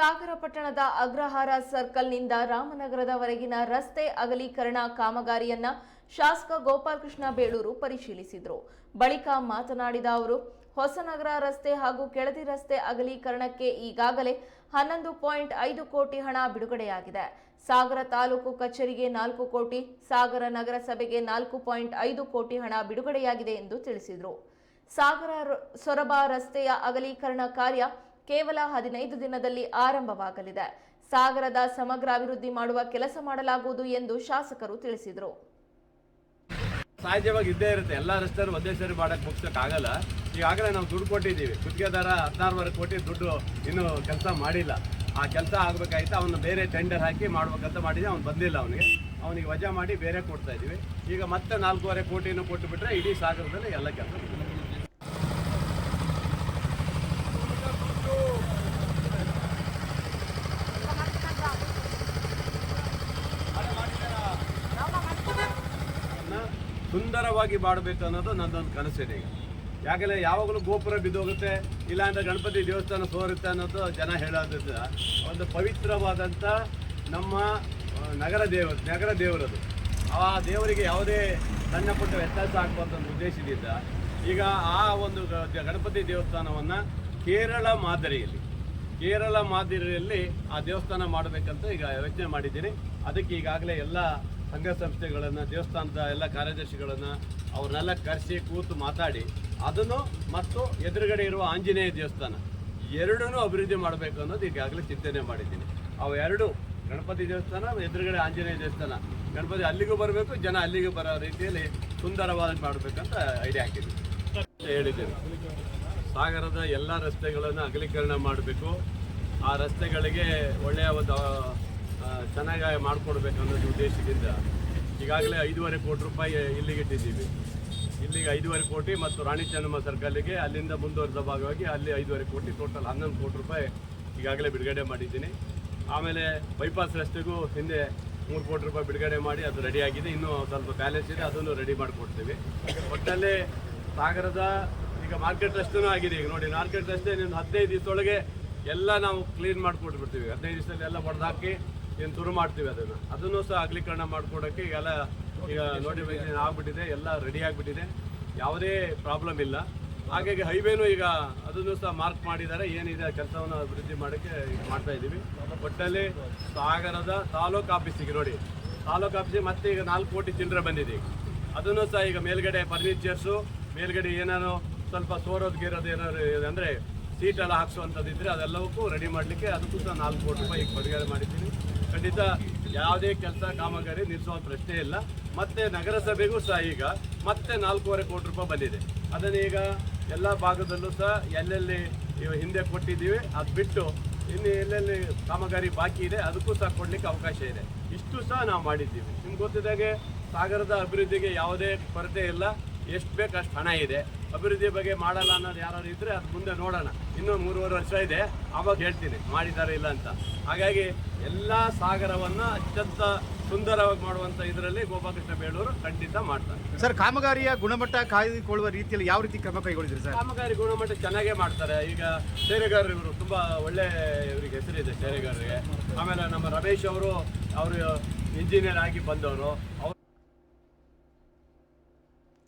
ಸಾಗರ ಪಟ್ಟಣದ ಅಗ್ರಹಾರ ಸರ್ಕಲ್ನಿಂದ ರಾಮನಗರದವರೆಗಿನ ರಸ್ತೆ ಅಗಲೀಕರಣ ಕಾಮಗಾರಿಯನ್ನ ಶಾಸಕ ಗೋಪಾಲಕೃಷ್ಣ ಬೇಳೂರು ಪರಿಶೀಲಿಸಿದರು. ಬಳಿಕ ಮಾತನಾಡಿದ ಅವರು, ಹೊಸನಗರ ರಸ್ತೆ ಹಾಗೂ ಕೆಳದಿ ರಸ್ತೆ ಅಗಲೀಕರಣಕ್ಕೆ ಈಗಾಗಲೇ ಹನ್ನೊಂದು ಪಾಯಿಂಟ್ ಐದು ಕೋಟಿ ಹಣ ಬಿಡುಗಡೆಯಾಗಿದೆ. ಸಾಗರ ತಾಲೂಕು ಕಚೇರಿಗೆ ನಾಲ್ಕು ಕೋಟಿ, ಸಾಗರ ನಗರಸಭೆಗೆ ನಾಲ್ಕು ಪಾಯಿಂಟ್ ಐದು ಕೋಟಿ ಹಣ ಬಿಡುಗಡೆಯಾಗಿದೆ ಎಂದು ತಿಳಿಸಿದರು. ಸಾಗರ ಸೊರಬ ರಸ್ತೆಯ ಅಗಲೀಕರಣ ಕಾರ್ಯ ಕೇವಲ ಹದಿನೈದು ದಿನದಲ್ಲಿ ಆರಂಭವಾಗಲಿದೆ. ಸಾಗರದ ಸಮಗ್ರ ಅಭಿವೃದ್ಧಿ ಮಾಡುವ ಕೆಲಸ ಮಾಡಲಾಗುವುದು ಎಂದು ಶಾಸಕರು ತಿಳಿಸಿದರು. ಸಹಜವಾಗಿ ಇದ್ದೇ ಇರುತ್ತೆ. ಎಲ್ಲ ರಸ್ತೆಯವರು ಒಂದೇ ಸರಿ ಮಾಡಕ್ಕೆ ಮುಗಿಸೋಕ್ಕಾಗಲ್ಲ. ಈಗಾಗಲೇ ನಾವು ದುಡ್ಡು ಕೊಟ್ಟಿದ್ದೀವಿ. ಗುತ್ತಿಗೆದಾರ ಹದಿನಾರುವರೆ ಕೋಟಿ ದುಡ್ಡು ಇನ್ನೂ ಕೆಲಸ ಮಾಡಿಲ್ಲ. ಆ ಕೆಲಸ ಆಗಬೇಕಾಯ್ತು. ಅವನು ಬೇರೆ ಟೆಂಡರ್ ಹಾಕಿ ಮಾಡ್ಬೇಕಂತ ಮಾಡಿದ್ದೆ ಅವ್ನು ಬಂದಿಲ್ಲ ಅವನಿಗೆ. ಅವನಿಗೆ ವಜಾ ಮಾಡಿ ಬೇರೆ ಕೊಡ್ತಾ ಇದ್ದೀವಿ. ಈಗ ಮತ್ತೆ ನಾಲ್ಕೂವರೆ ಕೋಟಿನೂ ಕೊಟ್ಟುಬಿಟ್ರೆ ಇಡೀ ಸಾಗರದಲ್ಲಿ ಎಲ್ಲ ಕೆಲಸ ಸುಂದರವಾಗಿ ಮಾಡಬೇಕು ಅನ್ನೋದು ನನ್ನೊಂದು ಕನಸಿದೆ ಈಗ. ಯಾಕಂದ್ರೆ ಯಾವಾಗಲೂ ಗೋಪುರ ಬಿದ್ದೋಗುತ್ತೆ, ಇಲ್ಲಾಂದರೆ ಗಣಪತಿ ದೇವಸ್ಥಾನ ಸೋರುತ್ತೆ ಅನ್ನೋದು ಜನ ಹೇಳೋದ್ರಿಂದ ಒಂದು ಪವಿತ್ರವಾದಂಥ ನಮ್ಮ ನಗರ ದೇವ, ನಗರ ದೇವರದು. ಆ ದೇವರಿಗೆ ಯಾವುದೇ ಸಣ್ಣ ಪುಟ್ಟ ವ್ಯತ್ಯಾಸ ಆಗ್ಬಾರ್ದು ಅಂತ ಉದ್ದೇಶದಿಂದ ಈಗ ಆ ಒಂದು ಗಣಪತಿ ದೇವಸ್ಥಾನವನ್ನು ಕೇರಳ ಮಾದರಿಯಲ್ಲಿ ಕೇರಳ ಮಾದರಿಯಲ್ಲಿ ಆ ದೇವಸ್ಥಾನ ಮಾಡಬೇಕಂತ ಈಗ ಯೋಚನೆ ಮಾಡಿದ್ದೀನಿ. ಅದಕ್ಕೆ ಈಗಾಗಲೇ ಎಲ್ಲ ಸಂಘ ಸಂಸ್ಥೆಗಳನ್ನು ದೇವಸ್ಥಾನದ ಎಲ್ಲ ಕಾರ್ಯದರ್ಶಿಗಳನ್ನು ಅವ್ರನ್ನೆಲ್ಲ ಕರೆಸಿ ಕೂತು ಮಾತಾಡಿ, ಅದನ್ನು ಮತ್ತು ಎದುರುಗಡೆ ಇರುವ ಆಂಜನೇಯ ದೇವಸ್ಥಾನ ಎರಡೂ ಅಭಿವೃದ್ಧಿ ಮಾಡಬೇಕು ಅನ್ನೋದು ಈಗಾಗಲೇ ಚಿಂತನೆ ಮಾಡಿದ್ದೀನಿ. ಅವು ಎರಡು, ಗಣಪತಿ ದೇವಸ್ಥಾನ ಎದುರುಗಡೆ ಆಂಜನೇಯ ದೇವಸ್ಥಾನ. ಗಣಪತಿ ಅಲ್ಲಿಗೂ ಬರಬೇಕು, ಜನ ಅಲ್ಲಿಗೂ ಬರೋ ರೀತಿಯಲ್ಲಿ ಸುಂದರವಾದ ಮಾಡಬೇಕಂತ ಐಡಿಯಾ ಹಾಕಿದ್ದೀನಿ. ಹೇಳಿದ್ದೇನೆ. ಸಾಗರದ ಎಲ್ಲ ರಸ್ತೆಗಳನ್ನು ಅಗಲೀಕರಣ ಮಾಡಬೇಕು. ಆ ರಸ್ತೆಗಳಿಗೆ ಒಳ್ಳೆಯ ಒಂದು ಚೆನ್ನಾಗಿ ಮಾಡಿಕೊಡ್ಬೇಕು ಅನ್ನೋದು ಉದ್ದೇಶದಿಂದ ಈಗಾಗಲೇ ಐದೂವರೆ ಕೋಟಿ ರೂಪಾಯಿ ಇಲ್ಲಿಗೆ ಇಟ್ಟಿದ್ದೀವಿ. ಇಲ್ಲಿಗೆ ಐದೂವರೆ ಕೋಟಿ ಮತ್ತು ರಾಣಿ ಚೆನ್ನಮ್ಮ ಸರ್ಕಲ್ಗೆ ಅಲ್ಲಿಂದ ಮುಂದುವರೆದ ಭಾಗವಾಗಿ ಅಲ್ಲಿ ಐದೂವರೆ ಕೋಟಿ ಟೋಟಲ್ ಹನ್ನೊಂದು ಕೋಟಿ ರೂಪಾಯಿ ಈಗಾಗಲೇ ಬಿಡುಗಡೆ ಮಾಡಿದ್ದೀನಿ. ಆಮೇಲೆ ಬೈಪಾಸ್ ರಸ್ತೆಗೂ ಹಿಂದೆ ಮೂರು ಕೋಟಿ ರೂಪಾಯಿ ಬಿಡುಗಡೆ ಮಾಡಿ ಅದು ರೆಡಿ ಆಗಿದೆ. ಇನ್ನೂ ಸ್ವಲ್ಪ ಬ್ಯಾಲೆನ್ಸ್ ಇದೆ, ಅದನ್ನು ರೆಡಿ ಮಾಡಿಕೊಡ್ತೀವಿ. ಒಟ್ಟಲ್ಲಿ ಸಾಗರದ ಈಗ ಮಾರ್ಕೆಟ್ ರಸ್ತೆನೂ ಆಗಿದೆ ಈಗ ನೋಡಿ ಮಾರ್ಕೆಟ್ ರಸ್ತೆ ಇನ್ನೊಂದು ಹದಿನೈದು ದಿವಸದೊಳಗೆ ಎಲ್ಲ ನಾವು ಕ್ಲೀನ್ ಮಾಡಿಕೊಟ್ಬಿಡ್ತೀವಿ. ಹದಿನೈದು ದಿವಸದಲ್ಲಿ ಎಲ್ಲ ಹೊಡೆದಾಕಿ ಏನು ಶುರು ಮಾಡ್ತೀವಿ ಅದನ್ನು. ಅದನ್ನು ಸಹ ಅಗಲೀಕರಣ ಮಾಡಿಕೊಡೋಕ್ಕೆ ಈಗೆಲ್ಲ ಈಗ ನೋಟಿಫಿಕೇಶನ್ ಆಗಿಬಿಟ್ಟಿದೆ, ಎಲ್ಲ ರೆಡಿ ಆಗಿಬಿಟ್ಟಿದೆ. ಯಾವುದೇ ಪ್ರಾಬ್ಲಮ್ ಇಲ್ಲ. ಹಾಗಾಗಿ ಹೈವೇನು ಈಗ ಅದನ್ನು ಸಹ ಮಾರ್ಕ್ ಮಾಡಿದ್ದಾರೆ. ಏನಿದೆ ಕೆಲಸವನ್ನು ಅಭಿವೃದ್ಧಿ ಮಾಡೋಕ್ಕೆ ಮಾಡ್ತಾ ಇದ್ದೀವಿ. ಒಟ್ಟಲ್ಲಿ ಸಾಗರದ ತಾಲೂಕು ಆಫೀಸಿಗೆ ನೋಡಿ. ತಾಲೂಕು ಆಫೀಸಿಗೆ ಮತ್ತೆ ಈಗ ನಾಲ್ಕು ಕೋಟಿ ಚಿಲ್ಲರೆ ಬಂದಿದೆ. ಅದನ್ನು ಸಹ ಈಗ ಮೇಲ್ಗಡೆ ಫರ್ನಿಚರ್ಸು ಮೇಲ್ಗಡೆ ಏನಾದ್ರು ಸ್ವಲ್ಪ ಸೋರೋದು ಗೀರೋದು ಏನಾದ್ರು ಅಂದರೆ ಸೀಟ್ ಎಲ್ಲ ಹಾಕ್ಸುವಂಥದ್ದು ಇದ್ರೆ ಅದೆಲ್ಲವಕ್ಕೂ ರೆಡಿ ಮಾಡಲಿಕ್ಕೆ ಅದಕ್ಕೂ ಸಹ ನಾಲ್ಕು ಕೋಟಿ ರೂಪಾಯಿ ಈಗ ಬಿಡುಗಡೆ ಮಾಡಿದ್ದೀನಿ ಖಂಡಿತ ಯಾವುದೇ ಕೆಲಸ ಕಾಮಗಾರಿ ನಿಲ್ಲಿಸುವ ಪ್ರಶ್ನೆ ಇಲ್ಲ. ಮತ್ತೆ ನಗರಸಭೆಗೂ ಸಹ ಈಗ ಮತ್ತೆ ನಾಲ್ಕೂವರೆ ಕೋಟಿ ರೂಪಾಯಿ ಬಂದಿದೆ. ಅದನ್ನು ಈಗ ಎಲ್ಲ ಭಾಗದಲ್ಲೂ ಸಹ ಎಲ್ಲೆಲ್ಲಿ ಹಿಂದೆ ಕೊಟ್ಟಿದ್ದೀವಿ, ಅದು ಬಿಟ್ಟು ಇನ್ನು ಎಲ್ಲೆಲ್ಲಿ ಕಾಮಗಾರಿ ಬಾಕಿ ಇದೆ, ಅದಕ್ಕೂ ಸಹ ಕೊಡಲಿಕ್ಕೆ ಅವಕಾಶ ಇದೆ. ಇಷ್ಟು ಸಹ ನಾವು ಮಾಡಿದ್ದೀವಿ. ನಿಮ್ಗೆ ಗೊತ್ತಿದ್ದಾಗೆ ಸಾಗರದ ಅಭಿವೃದ್ಧಿಗೆ ಯಾವುದೇ ಕೊರತೆ ಇಲ್ಲ. ಎಷ್ಟು ಬೇಕು ಅಷ್ಟು ಹಣ ಇದೆ. ಅಭಿವೃದ್ಧಿ ಬಗ್ಗೆ ಮಾಡಲ್ಲ ಅನ್ನೋದು ಯಾರು ಇದ್ರೆ ಅದು ಮುಂದೆ ನೋಡೋಣ. ಇನ್ನೂ ಮೂರುವರೆ ವರ್ಷ ಇದೆ. ಆವಾಗ ಹೇಳ್ತೀನಿ. ಮಾಡಿದ್ದಾರೆ ಇಲ್ಲ ಅಂತ. ಹಾಗಾಗಿ ಎಲ್ಲ ಸಾಗರವನ್ನು ಅತ್ಯಂತ ಸುಂದರವಾಗಿ ಮಾಡುವಂಥ ಇದರಲ್ಲಿ ಗೋಪಾಲಕೃಷ್ಣ ಬೇಳೂರು ಖಂಡಿತ ಮಾಡ್ತಾರೆ. ಸರ್ ಕಾಮಗಾರಿಯ ಗುಣಮಟ್ಟ ಕಾಯ್ದುಕೊಳ್ಳುವ ರೀತಿಯಲ್ಲಿ ಯಾವ ರೀತಿ ಕ್ರಮ ಕೈಗೊಳ್ಳಿದ್ರು ಸರ್? ಕಾಮಗಾರಿ ಗುಣಮಟ್ಟ ಚೆನ್ನಾಗೇ ಮಾಡ್ತಾರೆ. ಈಗ ಸೇರೆಗಾರರು ಇವರು ತುಂಬ ಒಳ್ಳೆ ಇವರಿಗೆ ಹೆಸರಿದೆ ಸೇರೆಗಾರರಿಗೆ ಆಮೇಲೆ ನಮ್ಮ ರಮೇಶ್ ಅವರು ಅವರು ಇಂಜಿನಿಯರ್ ಆಗಿ ಬಂದವರು. ಅವ್ರು